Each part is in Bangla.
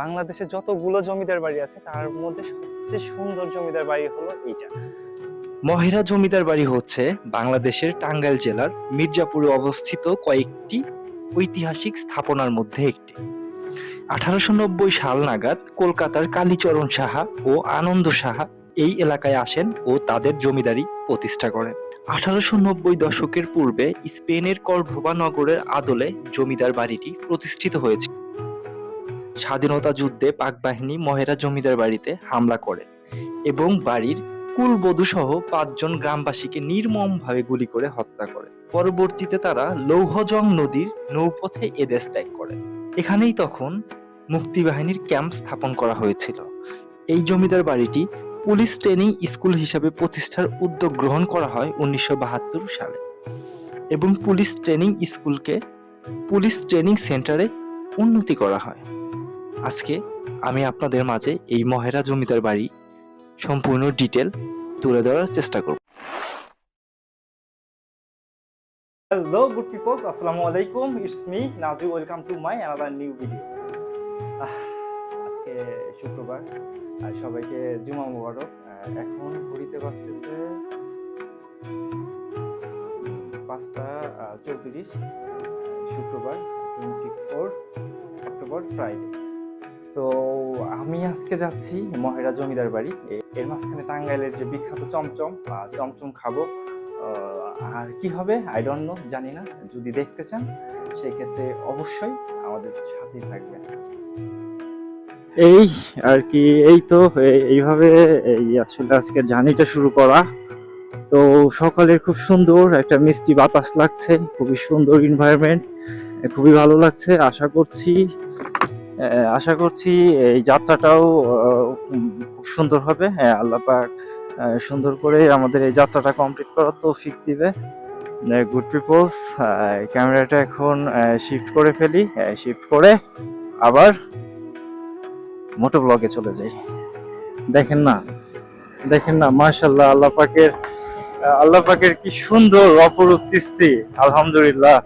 বাংলাদেশে যতগুলো জমিদার বাড়ি আছে, তার মধ্যে সবচেয়ে সুন্দর জমিদার বাড়ি হলো এইটা। মহেরা জমিদার বাড়ি হচ্ছে বাংলাদেশের টাঙ্গাইল জেলার মির্জাপুরে অবস্থিত কয়েকটি ঐতিহাসিক স্থাপনার মধ্যে একটি। আঠারোশো নব্বই সাল নাগাদ কলকাতার কালীচরণ সাহা ও আনন্দ সাহা এই এলাকায় আসেন ও তাদের জমিদারি প্রতিষ্ঠা করেন। আঠারোশো নব্বই দশকের পূর্বে স্পেনের কর্ডোবা নগরের আদলে জমিদার বাড়িটি প্রতিষ্ঠিত হয়েছে। স্বাধীনতা যুদ্ধে পাক বাহিনী মহেরা জমিদার বাড়িতে হামলা করে এবং বাড়ির কুলবধূ সহ পাঁচজন গ্রামবাসীকে নির্মমভাবে গুলি করে হত্যা করে। পরবর্তীতে তারা লৌহজং নদীর নৌপথে এদেশ ত্যাগ করে। এখানেই তখন মুক্তিবাহিনীর ক্যাম্প স্থাপন করা হয়েছিল। এই জমিদার বাড়িটি পুলিশ ট্রেনিং স্কুল হিসাবে প্রতিষ্ঠার উদ্যোগ গ্রহণ করা হয় উনিশশো বাহাত্তর সালে এবং পুলিশ ট্রেনিং স্কুলকে পুলিশ ট্রেনিং সেন্টারে উন্নতি করা হয়। আজকে আমি আপনাদের মাঝে এই মহেরা জমিদার বাড়ি সম্পূর্ণ ডিটেল তুলে ধরার চেষ্টা করব। হ্যালো গুড পিপলস আসসালামু আলাইকুম it's me Naju welcome to my another new video আজকে শুক্রবার, আর সবাইকে জুমা মুবারক। এখন ঘড়িতে বাজতেছে পাঁচটা চৌত্রিশ, শুক্রবার টোয়েন্টি ফোর অক্টোবর ফ্রাইডে তো আমি আজকে যাচ্ছি মহেরা জমিদার বাড়ি। এর মাঝখানে টাঙ্গাইলের যে বিখ্যাত চমচম চমচম খাব। আর কি হবে? আই ডোন্ট নো জানি না। যদি দেখতে চান, সেই ক্ষেত্রে অবশ্যই আমাদের সাথেই থাকবেন। এই আর কি, এই তো এই- এইভাবে, এই আসলে আজকের জার্নিটা শুরু করা। তো সকালের খুব সুন্দর, একটা মিষ্টি বাতাস লাগছে, খুবই সুন্দর এনভায়রনমেন্ট খুবই ভালো লাগছে, আশা করছি আশা করছি এই যাত্রাটাও খুব সুন্দর হবে। হ্যাঁ আল্লাপাক সুন্দর করে আমাদের এই যাত্রাটা কমপ্লিট করার তৌফিক দিবে। গুড পিপলস ক্যামেরাটা এখন শিফট করে ফেলি। শিফট করে আবার মোটো ব্লগে চলে যাই। দেখেন না দেখেন না মাশাল্লাহ আল্লাহ পাকের আল্লাহ পাকের কি সুন্দর, অপরূপ সৃষ্টি। আলহামদুলিল্লাহ।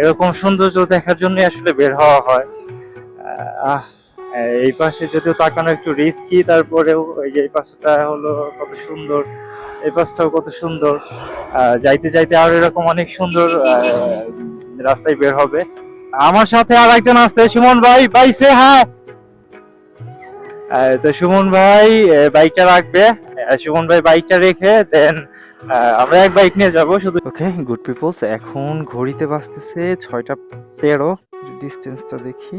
এরকম সৌন্দর্য দেখার জন্য আসলে বের হওয়া হয়। এই পাশে যদিও তাকানো একটু রিস্কি তারপরেও এই পাশটা হলো কত সুন্দর, এই পাশটাও কত সুন্দর। যাইতে যাইতে আর এরকম অনেক সুন্দর রাস্তায় বের হবে। আমার সাথে আর একজন আছে, সুমন ভাই ভাই সে হ্যাঁ তো সুমন ভাই বাইকটা রাখবে। সুমন ভাই বাইকটা রেখে দেন আমরা এক বাইক নিয়ে যাব, শুধু ওকে গুড পিপলস এখন ঘড়িতে বাজতেছে ছয়টা তেরো ডিস্টেন্সটা দেখি।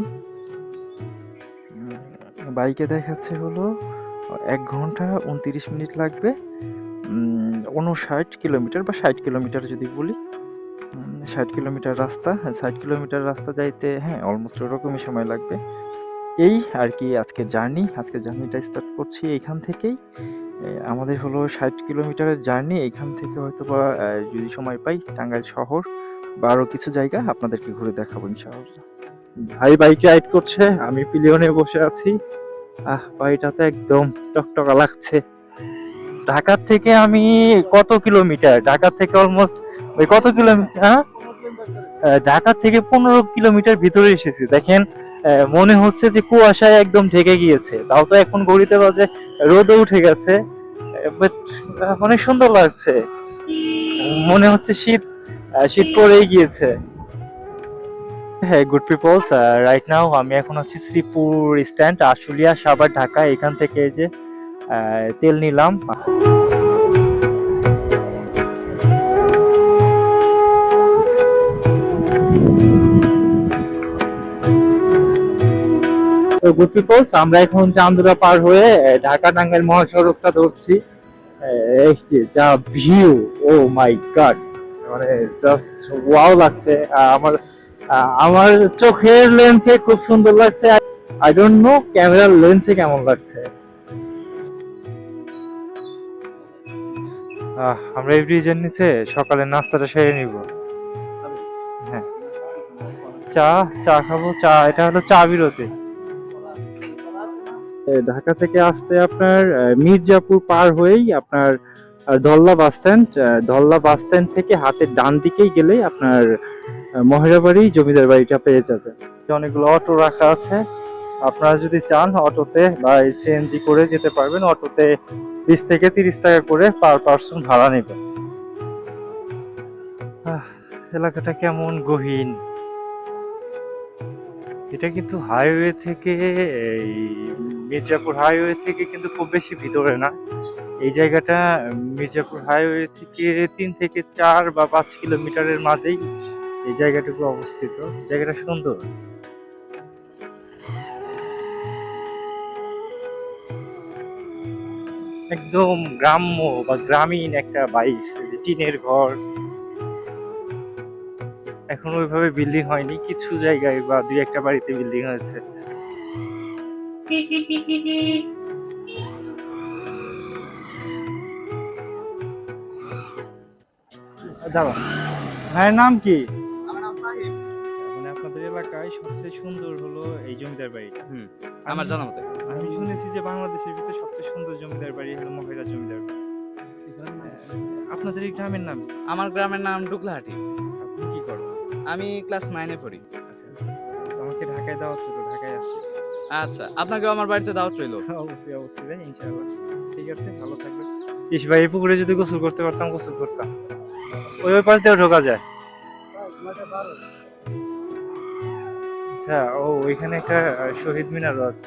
বাইকে দেখাচ্ছে হলো, এক ঘণ্টা উনত্রিশ মিনিট লাগবে। উনষাট কিলোমিটার বা ষাট কিলোমিটার যদি বলি। ষাট কিলোমিটার রাস্তা ষাট কিলোমিটার রাস্তা যাইতে হ্যাঁ অলমোস্ট ওরকমই সময় লাগবে। এই আর কি আজকে জার্নি আজকে জার্নিটা স্টার্ট করছি এইখান থেকেই। আমাদের হলো ষাট কিলোমিটারের জার্নি, এখান থেকে হয়তো বা যদি সময় পাই, টাঙ্গাইল শহর বা আরও কিছু জায়গা আপনাদেরকে ঘুরে দেখাবো ইনশাআল্লাহ। ভাই বাইকে রাইড করছে, আমি পিলিয়নে বসে আছি। আহ বাড়িটাতে একদম টকটকা লাগছে। ঢাকার থেকে আমি কত কিলোমিটার? ঢাকা থেকে অলমোস্ট ওই কত কিলোমিটার হ্যাঁ? ঢাকা থেকে পনেরো কিলোমিটার ভিতরে এসেছি। দেখেন মনে হচ্ছে যে কুয়াশায় একদম ঢেকে গিয়েছে। তাও তো এখন ঘড়িতে বাজে, রোদও উঠে গেছে অনেক সুন্দর লাগছে। মনে হচ্ছে শীত শীত পড়েই গিয়েছে। হ্যাঁ গুড পিপলস রাইট নাও আমি এখন আছি শ্রীপুর স্ট্যান্ড আশুলিয়া সাবার ঢাকা, এখান থেকে যে তেল নিলাম। সো গুড পিপলস আমরা এখন চান্দুরা পার হয়ে ঢাকা টাঙ্গাইল মহাসড়কটা ধরছি। যে ভিউ ও মাই গড মানে জাস্ট ওয়াও লাগছে। আমার আমার চোখের লেন্সে খুব সুন্দর লাগছে। আই ডোন্ট নো ক্যামেরার লেন্সে কেমন লাগছে। আমরা এই ব্রিজের নিচে সকালের নাস্তাটা সেরে নিব। হ্যাঁ। চা চা খাব। চা, এটা হলো চা বিরতি। ঢাকা থেকে আসতে আপনার মির্জাপুর পার হয়েই আপনার Dhalla bus stand Dhalla bus stand থেকে হাতের ডান দিকেই গেলেই আপনার আহ, মহেরা বাড়ি জমিদার বাড়িটা পেয়ে যাবে অনেকগুলো অটো রাখা আছে। আপনারা যদি চান অটোতে বা সিএনজি করে যেতে পারবেন অটোতে বিশ থেকে তিরিশ টাকা করে পার পার্সন ভাড়া নেবে আহ, এলাকাটা কেমন গহীন। এটা কিন্তু হাইওয়ে থেকে এই মির্জাপুর হাইওয়ে থেকে কিন্তু খুব বেশি ভিতরে না। এই জায়গাটা মির্জাপুর হাইওয়ে থেকে তিন থেকে চার বা পাঁচ কিলোমিটারের মাঝেই এই জায়গাটুকু অবস্থিত। জায়গাটা সুন্দর। একদম গ্রাম্য বা গ্রামীণ একটা বাইস টিনের ঘর। এখন ওইভাবে বিল্ডিং হয়নি, কিছু জায়গায় বা দুই একটা বাড়িতে বিল্ডিং হয়েছে। দাঁড়া ভাইয়ের নাম কি? মানে আপনাদের এলাকায় সবচেয়ে সুন্দর হলো এই জমিদার বাড়িটা। আমার জানা মতে। আমি শুনেছি যে বাংলাদেশের ভিতরে সবচেয়ে সুন্দর জমিদার বাড়ি হলো মহিলা জমিদার আপনাদের এই গ্রামের নাম আমার গ্রামের নাম ডুকলাহাটি। আপনি কি করেন আমি ক্লাস নাইনে পড়ি। আচ্ছা আচ্ছা। আমাকে ঢাকায় দাওয়াত আচ্ছা আপনাকে আমার বাড়িতে দাওয়াত রইল। অবশ্যই অবশ্যই ভাই, ইনশাআল্লাহ। ঠিক আছে, ভালো থাকবেন। ইস ভাই, এই পুকুরে যদি গোসল করতে পারতাম, গোসল করতাম। ওই ওই পাশ দিয়েও ঢোকা যায়। আচ্ছা ও, ওইখানে একটা শহীদ মিনারও আছে।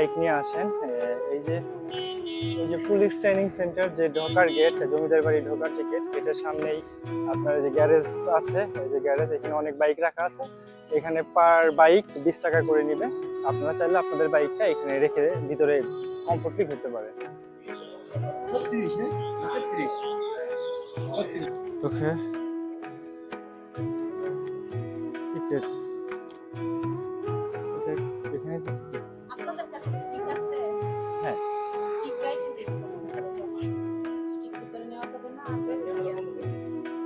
বাইক নিয়ে আসেন এই যে ওই যে পুলিশ ট্রেনিং সেন্টার যে ঢোকার গেট জমিদার বাড়ি ঢোকার যে গেট গেটের সামনেই আপনার যে গ্যারেজ আছে এই যে গ্যারেজ এখানে অনেক বাইক রাখা আছে। এখানে পার বাইক বিশ টাকা করে নিবে। আপনারা চাইলে আপনাদের বাইকটা এখানে রেখে ভিতরে কমফোর্টলি ঘুরতে পারেন। ওকে। টিকিট এখানে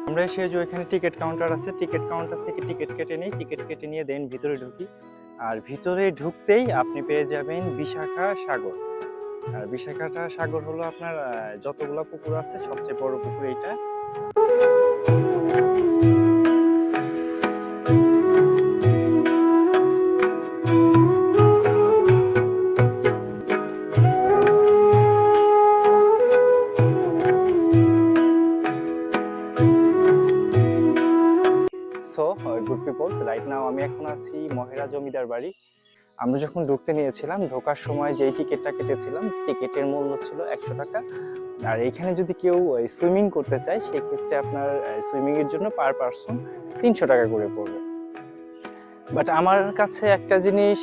আমরা এসে যে ওইখানে টিকিট কাউন্টার আছে টিকিট কাউন্টার থেকে টিকিট কেটে নিই টিকিট কেটে নিয়ে দেন ভিতরে ঢুকি। আর ভিতরে ঢুকতেই আপনি পেয়ে যাবেন বিশাখা সাগর। আর বিশাখাটা সাগর হলো আপনার যতগুলা পুকুর আছে সবচেয়ে বড় পুকুর এইটা। জমিদার বাড়ি। আমরা যখন ঢুকতে নিয়েছিলাম, ঢোকার সময় যেই টিকিটটা কেটেছিলাম, টিকিটের মূল্য ছিল একশো টাকা। আর এখানে যদি কেউ সুইমিং করতে চায়, সেক্ষেত্রে আপনার সুইমিং এর জন্য পার পার্সন তিনশো টাকা করে পড়বে। বাট আমার কাছে একটা জিনিস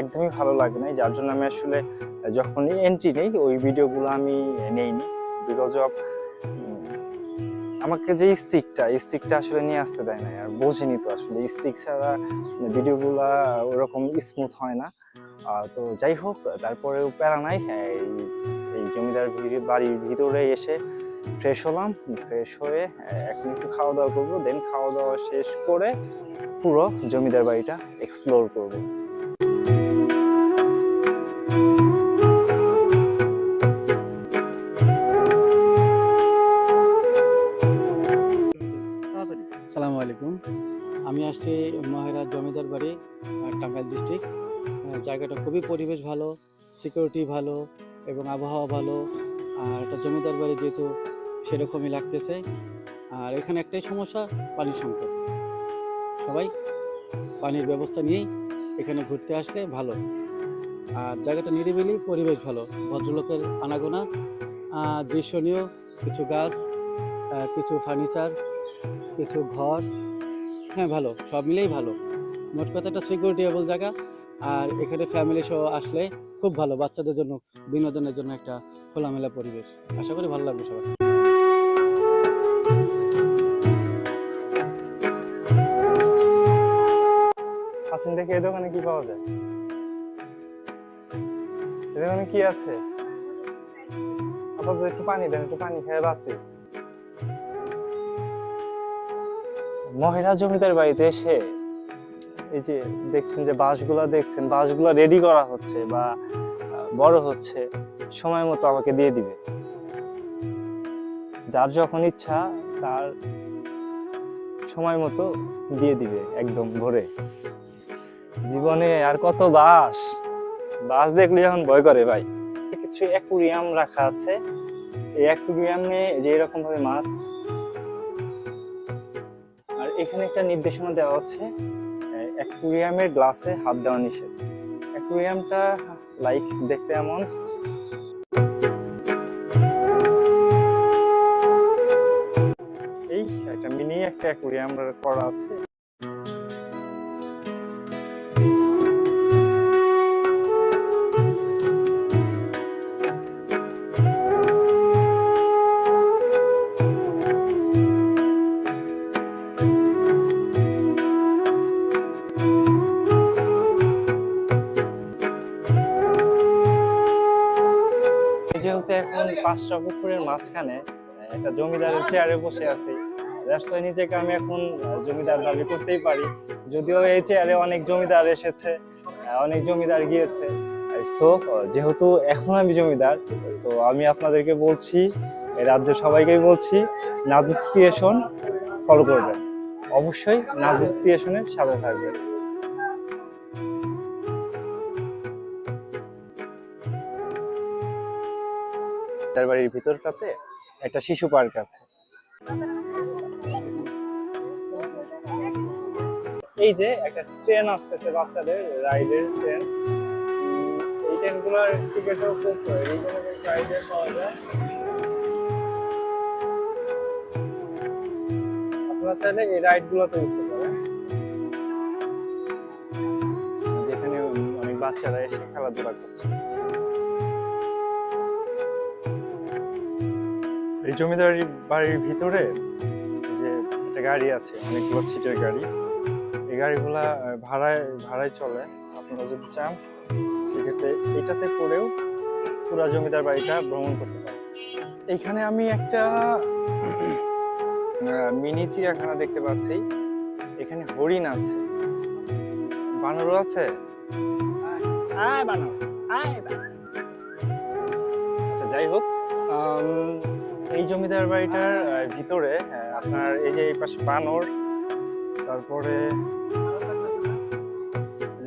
একদমই ভালো লাগে নাই, যার জন্য আমি আসলে যখনই এন্ট্রি নেই, ওই ভিডিওগুলো আমি নেইনি। বিকজ অফ আমাকে যে স্টিকটা স্টিকটা আসলে নিয়ে আসতে দেয় না আর বোঝিনি তো আসলে। স্টিক ছাড়া ভিডিওগুলা ওরকম স্মুথ হয় না। তো যাই হোক তারপরেও প্যারা নাই হ্যাঁ, এই জমিদার বাড়ির ভিতরে এসে ফ্রেশ হলাম ফ্রেশ হয়ে এখন একটু খাওয়া দাওয়া করব দেন খাওয়া দাওয়া শেষ করে পুরো জমিদার বাড়িটা এক্সপ্লোর করব। খুবই পরিবেশ ভালো সিকিউরিটি ভালো এবং আবহাওয়া ভালো। আর একটা জমিদার বাড়ি যেহেতু সেরকমই লাগতেছে। আর এখানে একটাই সমস্যা, পানির সংকট। সবাই পানির ব্যবস্থা নিয়েই এখানে ঘুরতে আসলে ভালো। আর জায়গাটা নিরিবিলি, পরিবেশ ভালো। ভদ্রলোকের আনাগোনা দৃশ্যনীয়, কিছু গাছ কিছু ফার্নিচার, কিছু ঘর। হ্যাঁ ভালো। সব মিলেই ভালো। মোট কথা একটা সিকিউরিটিয়েবল জায়গা। আর এখানে ফ্যামিলি সহ আসলে খুব ভালো, বাচ্চাদের জন্য, বিনোদনের জন্য একটা খোলামেলা পরিবেশ। আশা করি ভালো লাগবে সবার। হাসিন দেখে এই দোকানে কি পাওয়া যায়? এই দোকানে কি আছে? আপাতত একটু পানি দেন, একটু পানি খেয়ে বাঁচি। মহিলা জমিদার বাড়িতে এসে এই যে দেখছেন যে বাঁশগুলা দেখছেন, বাঁশগুলা রেডি করা হচ্ছে বা বড় হচ্ছে, সময় মতো আমাকে দিয়ে দিবে। যার যখন ইচ্ছা, তার সময় মতো দিয়ে দিবে একদম ভরে। জীবনে আর কত বাস বাস দেখলে এখন ভয় করে ভাই। কিছু অ্যাকুরিয়াম রাখা আছে। এই অ্যাকুরিয়ামে যে এরকম ভাবে মাছ, আর এখানে একটা নির্দেশনা দেওয়া আছে। অ্যাকুরিয়ামের গ্লাসে হাত দেওয়া নিষেধ। অ্যাকুরিয়ামটা লাইক দেখতে এমন। এই একটা মিনি একটা অ্যাকুরিয়াম করা আছে। পাঁচটা পুকুরের মাঝখানে একটা জমিদারের চেয়ারে বসে আছি। নিজেকে আমি এখন জমিদার দাবি করতেই পারি। যদিও এই চেয়ারে অনেক জমিদার এসেছে অনেক জমিদার গিয়েছে। সো যেহেতু এখন আমি জমিদার সো আমি আপনাদেরকে বলছি রাজ্যের সবাইকেই বলছি, নাজিস ক্রিয়েশন ফলো করবেন। অবশ্যই নাজিস ক্রিয়েশনের সাথে থাকবেন। তার বাড়ির ভিতরটাতে একটা শিশু পার্ক আছে। এই যে একটা ট্রেন আসতেছে বাচ্চাদের, রাইডের ট্রেন। এই ট্রেনগুলোর টিকিটও খুব প্রাইসে পাওয়া যায়। আপনারা চাইলে এই রাইডগুলোতে উঠতে পারেন। যেখানে অনেক বাচ্চারা এসে খেলাধুলা করছে। এই জমিদারি বাড়ির ভিতরে যে একটা গাড়ি আছে অনেকগুলো সিটের গাড়ি এই গাড়িগুলা ভাড়ায় ভাড়ায় চলে। আপনারা যদি চান সেক্ষেত্রে এটাতে করেও পুরা জমিদার বাড়িটা ভ্রমণ করতে পারেন। এইখানে আমি একটা মিনি চিড়িয়াখানা দেখতে পাচ্ছি। এখানে হরিণ আছে। বানরও আছে? আচ্ছা যাই হোক এই জমিদার বাড়িটার ভিতরে আপনার এই যে এই পাশে বানর, তারপরে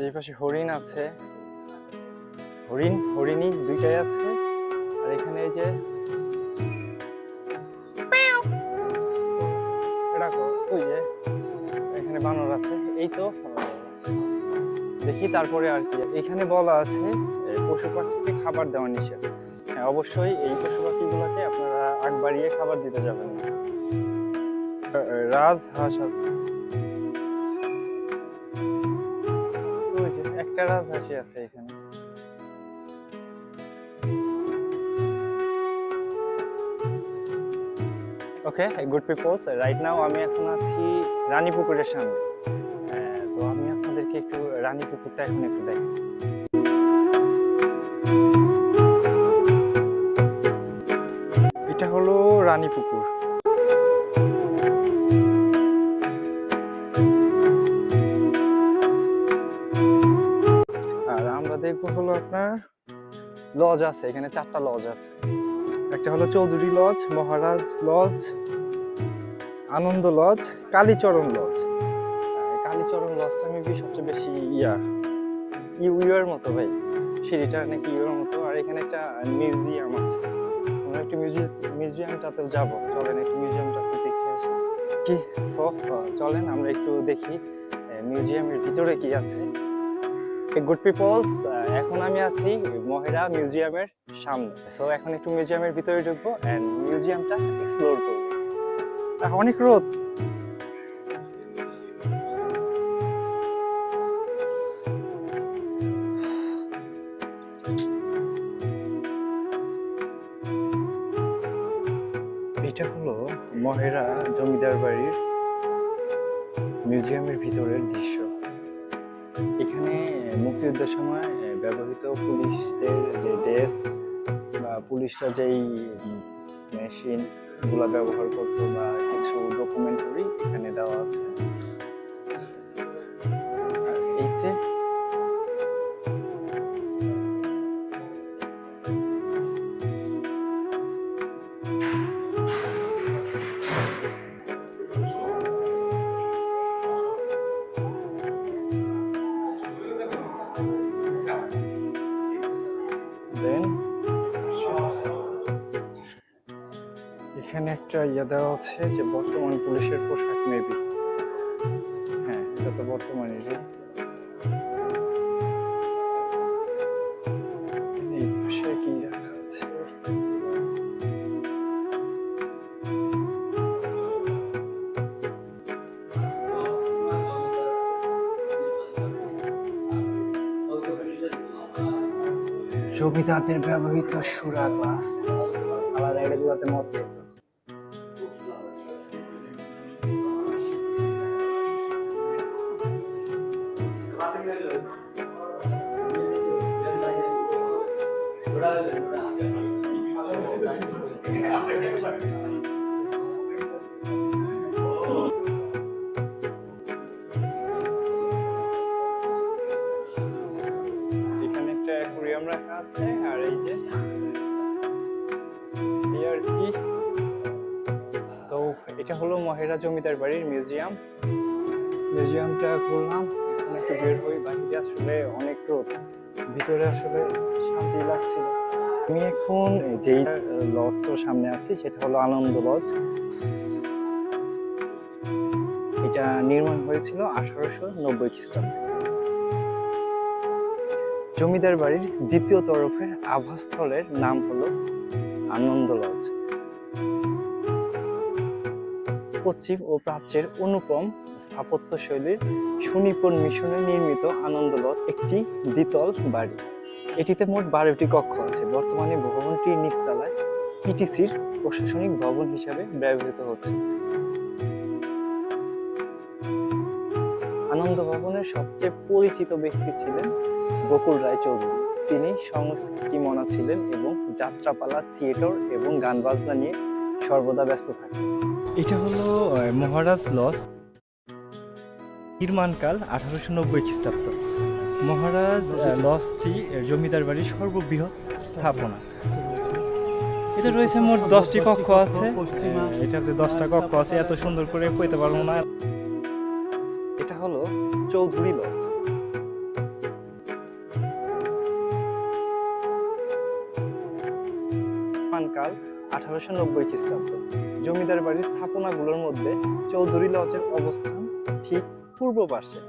এই পাশে হরিণ আছে। হরিণ হরিণই দুইটাই আছে। আর এখানে এই যে এখানে বানর আছে। এই তো। দেখি তারপরে আর কি। এখানে বলা আছে পশু পাখিকে খাবার দেওয়া নিষেধ। হ্যাঁ অবশ্যই এই পশু পাখিগুলোকে আপনারা আগ বাড়িয়ে খাবার দিতে যাবেন। না রাজ হাঁস আছে। একটা রাজ হাঁসি আছে এখানে। Okay good peoples right now আমি এখন আছি রানী পুকুরের সামনে তো আমি আপনাদেরকে একটু রানী পুকুরটা এখন একটু দেখাই। রানী পুকুর। আর আমরা দেখব হলো আপনার লজ আছে, এখানে চারটা লজ আছে। একটা হলো Chowdhury lodge, Maharaj lodge, Anand lodge, Kalicharan lodge. Kalicharan লজটা maybe সবচেয়ে বেশি ইয়া, ইউ ইউর মতো ভাই। সিঁড়িটা নাকি ইউর মতো। আর এখানে একটা মিউজিয়াম আছে। আমরা একটু মিউজিয়াম মিউজিয়ামটাতে যাব। চলেন একটু মিউজিয়ামটাতে দেখে আসি। কি সো চলেন আমরা একটু দেখি মিউজিয়ামের ভিতরে কি আছে। গুড পিপলস এখন আমি আছি মহেরা মিউজিয়ামের সামনে। সো এখন একটু মিউজিয়ামের ভিতরে ঢুকবো অ্যান্ড মিউজিয়ামটা এক্সপ্লোর করব। অনেক রোদ। মহেরা জমিদার বাড়ির মিউজিয়ামের ভিতরের দৃশ্য। এখানে মুক্তিযুদ্ধের সময় ব্যবহৃত পুলিশদের যে ড্রেস বা পুলিশরা যেই মেশিনগুলা ব্যবহার করতো বা কিছু ডকুমেন্টারি এখানে দেওয়া আছে। এই হচ্ছে একটা ইয়ে দেওয়া আছে যে বর্তমান পুলিশের পোশাক মেবি হ্যাঁ এটা তো আছে? জমিদারদের ব্যবহৃত সুরা গ্লাস আলাদা এগুলোতে মত মহেরা জমিদার বাড়ির মিউজিয়াম। মিউজিয়ামটা ঘুরলাম এখন একটু বের হই বাইরে আসলে অনেক রোদ। ভিতরে আসলে শান্তি লাগছিল। আমি এখন যেই লজটার সামনে আছি, সেটা হলো আনন্দ লজ। এটা নির্মাণ হয়েছিল আঠারোশো নব্বই খ্রিস্টাব্দে। জমিদার বাড়ির দ্বিতীয় তরফের আবাসস্থলের নাম হলো আনন্দ লজ। পশ্চিম ও প্রাচ্যের অনুপম স্থাপত্য শৈলীর সুনিপুণ মিশনে নির্মিত আনন্দলজ একটি দ্বিতল বাড়ি। এটিতে মোট বারোটি কক্ষ আছে। বর্তমানে ভবনটির নিচতলায় পিটিসির প্রশাসনিক ভবন হিসাবে ব্যবহৃত হচ্ছে। আনন্দ ভবনের সবচেয়ে পরিচিত ব্যক্তি ছিলেন বকুল রায় চৌধুরী তিনি সংস্কৃতি মনা ছিলেন এবং যাত্রাপালা, থিয়েটার এবং গান বাজনা নিয়ে সর্বদা ব্যস্ত থাকেন এটা হলো মহারাজ লজ নির্মাণকাল আঠারোশো নব্বই খ্রিস্টাব্দ। মহারাজ লসটি জমিদার বাড়ির সর্ববৃহৎ স্থাপনা। এটা রয়েছে মোট দশটি কক্ষ আছে। এটাতে দশটা কক্ষ আছে, এত সুন্দর করে কইতে পারব না। এটা হলো চৌধুরী লজ। আঠারোশো নব্বই খ্রিস্টাব্দ। জমিদার বাড়ির স্থাপনাগুলোর মধ্যে চৌধুরী লজের অবস্থান ঠিক পূর্ব পাশে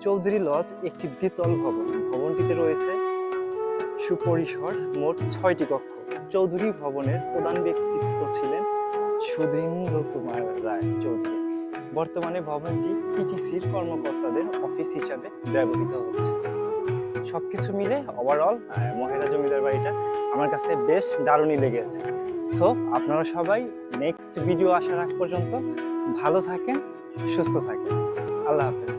চৌধুরী লজ একটি দ্বিতল ভবন। ভবনটিতে রয়েছে সুপরিসর মোট ছয়টি কক্ষ। চৌধুরী ভবনের প্রধান ব্যক্তিত্ব ছিলেন সুধীন্দ্র কুমার রায় চৌধুরী। বর্তমানে ভবনটি পিটিসির কর্মকর্তাদের অফিস হিসাবে ব্যবহৃত হচ্ছে। সবকিছু মিলে ওভারঅল মহিলা জমিদার বাড়িটা আমার কাছে বেশ দারুণই লেগেছে। সো আপনারা সবাই নেক্সট ভিডিও আসার আগ পর্যন্ত ভালো থাকেন, সুস্থ থাকেন। আল্লাহ হাফেজ।